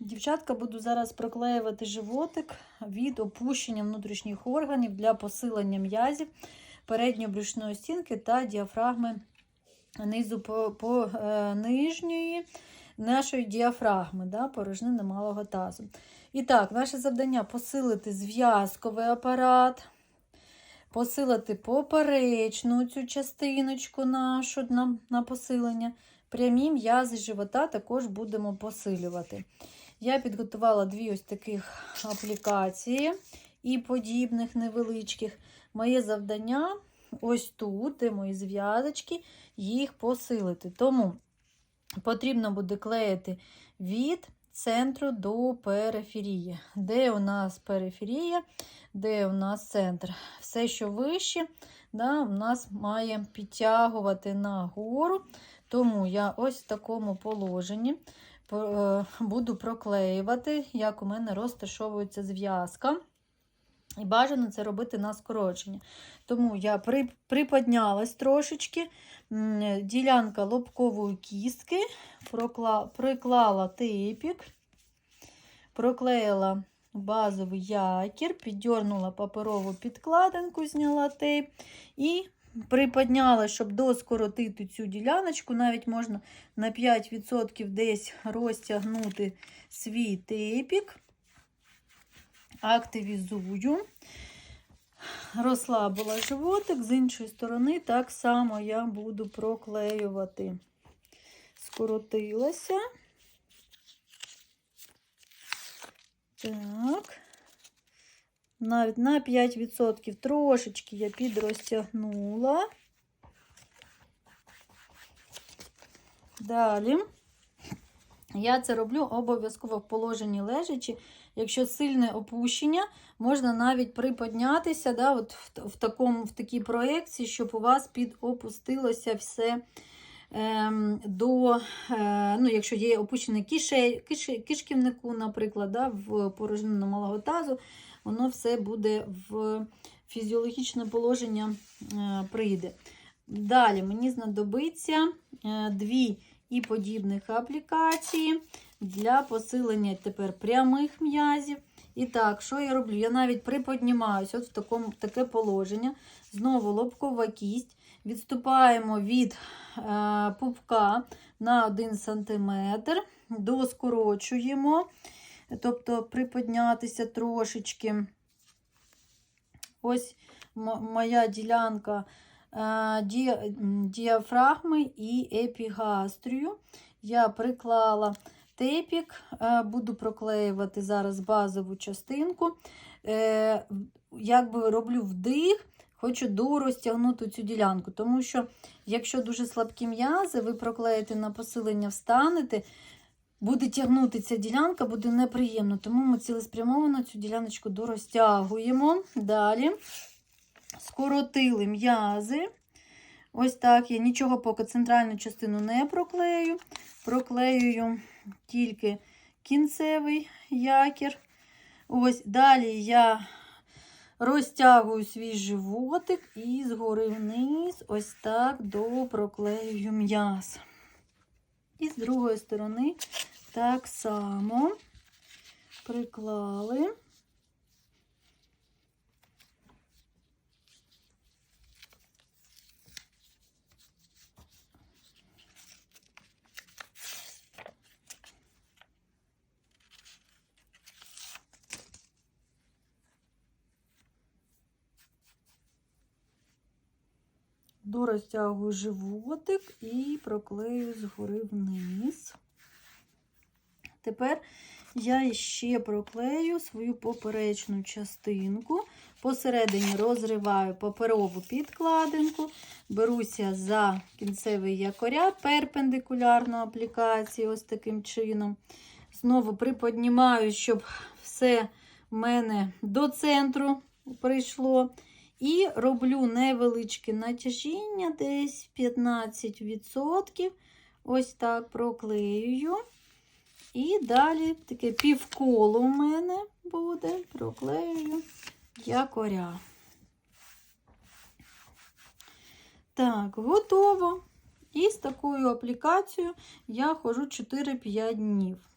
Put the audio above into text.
Дівчатка, буду зараз проклеювати животик від опущення внутрішніх органів для посилення м'язів передньобрюшної стінки та діафрагми низу по, по е, нижньої нашої діафрагми, да, порожнини малого тазу. І так, наше завдання посилити зв'язковий апарат, посилити поперечну цю частиночку нашу на, на посилення. Прямі м'язи живота також будемо посилювати. Я підготувала дві ось таких аплікації і подібних невеличких. Моє завдання ось тут, де мої зв'язочки, їх посилити. Тому потрібно буде клеїти від центру до периферії. Де у нас периферія, де у нас центр. Все, що вище, да, у нас має підтягувати нагору. Тому я ось в такому положенні буду проклеювати, як у мене розташовується зв'язка. І бажано це робити на скорочення. Тому я при, приподнялась трошечки, ділянка лобкової кістки, прокла, приклала типік, проклеїла базовий якір, піддернула паперову підкладинку, зняла тейп і приподняла, щоб доскоротити цю діляночку. Навіть можна на 5% десь розтягнути свій тейпік. Активізую. Розслабила животик, з іншої сторони, так само я буду проклеювати. Скоротилася. Так. Навіть на 5% трошечки я підрозтягнула. Далі. Я це роблю обов'язково в положенні лежачи. Якщо сильне опущення, можна навіть приподнятися да, от в, в, такому, в такій проекції, щоб у вас підопустилося все ем, до, е, ну, якщо є опущене киш, кишківнику, наприклад, да, в порожнину малого тазу, воно все буде в фізіологічне положення е, прийде. Далі мені знадобиться е, дві і подібних аплікацій для посилення тепер прямих м'язів. І так, що я роблю? Я навіть приподнімаюся от в такому, таке положення. Знову лобкова кість. Відступаємо від е, пупка на 1 см, доскорочуємо, тобто приподнятися трошечки. Ось моя ділянка е, діафрагми і епігастрію. Я приклала тепік, е, буду проклеювати зараз базову частинку. Е, якби роблю вдих, хочу дорозтягнути цю ділянку, тому що, якщо дуже слабкі м'язи, ви проклеїте на посилення, встанете, буде тягнути ця ділянка, буде неприємно. Тому ми цілеспрямовано цю діляночку дорозтягуємо. Далі скоротили м'язи. Ось так. Я нічого поки центральну частину не проклею. Проклеюю тільки кінцевий якір. Ось далі я розтягую свій животик і згори вниз, ось так допроклеюю м'яз. І з другої сторони так само приклали. дорозтягую животик і проклею згори вниз. Тепер я ще проклею свою поперечну частинку. Посередині розриваю паперову підкладинку, беруся за кінцевий якоря перпендикулярно аплікації, ось таким чином. Знову приподнімаю, щоб все в мене до центру прийшло. І роблю невеличке натяжіння, десь 15%. Ось так проклеюю. І далі таке півколо у мене буде, проклею якоря. Так, готово. І з такою аплікацією я ходжу 4-5 днів.